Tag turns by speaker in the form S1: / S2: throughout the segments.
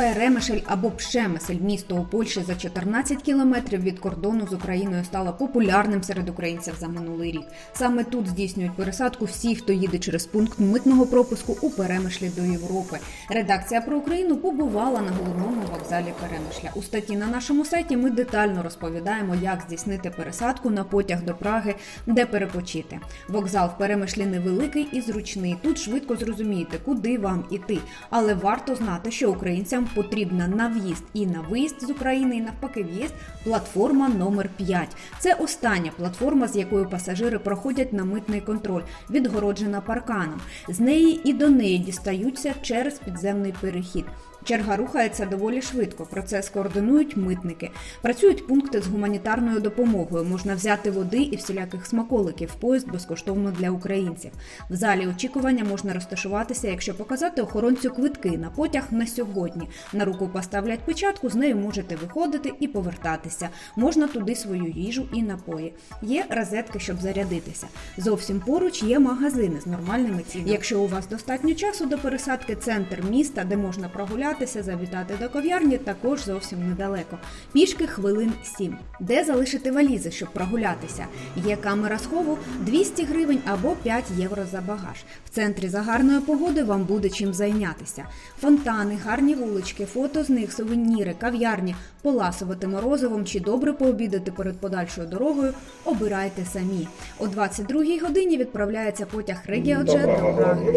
S1: Перемишль або Пшемисель, місто у Польщі за 14 кілометрів від кордону з Україною, стало популярним серед українців за минулий рік. Саме тут здійснюють пересадку всі, хто їде через пункт митного пропуску у Перемишлі до Європи. Редакція про Україну побувала на головному вокзалі Перемишля. У статті на нашому сайті ми детально розповідаємо, як здійснити пересадку на потяг до Праги, де перепочити. Вокзал в Перемишлі невеликий і зручний. Тут швидко зрозумієте, куди вам іти. Але варто знати, що українцям потрібна на в'їзд і на виїзд з України, і навпаки в'їзд платформа номер 5. Це остання платформа, з якою пасажири проходять на митний контроль, відгороджена парканом. З неї і до неї дістаються через підземний перехід. Черга рухається доволі швидко. Процес координують митники. Працюють пункти з гуманітарною допомогою. Можна взяти води і всіляких смаколиків. Поїзд безкоштовно для українців. В залі очікування можна розташуватися, якщо показати охоронцю квитки на потяг на сьогодні. На руку поставлять печатку, з нею можете виходити і повертатися. Можна туди свою їжу і напої. Є розетки, щоб зарядитися. Зовсім поруч є магазини з нормальними цінами. Якщо у вас достатньо часу до пересадки, центр міста, де можна прогулятися, завітати до кав'ярні, також зовсім недалеко. Пішки хвилин 7. Де залишити валізи, щоб прогулятися? Є камера схову 200 гривень або 5 євро за багаж. В центрі за гарної погоди вам буде чим зайнятися. Фонтани, гарні вулички, фото з них, сувеніри, кав'ярні, поласувати морозивом чи добре пообідати перед подальшою дорогою. Обирайте самі. О 22-й годині відправляється потяг Регіоджет до Праги.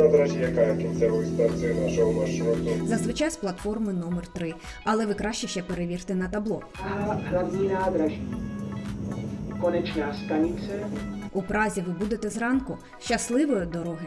S1: Зазвичай платформи номер 3 але ви краще ще перевірте на табло. У Празі ви будете зранку. Щасливої дороги!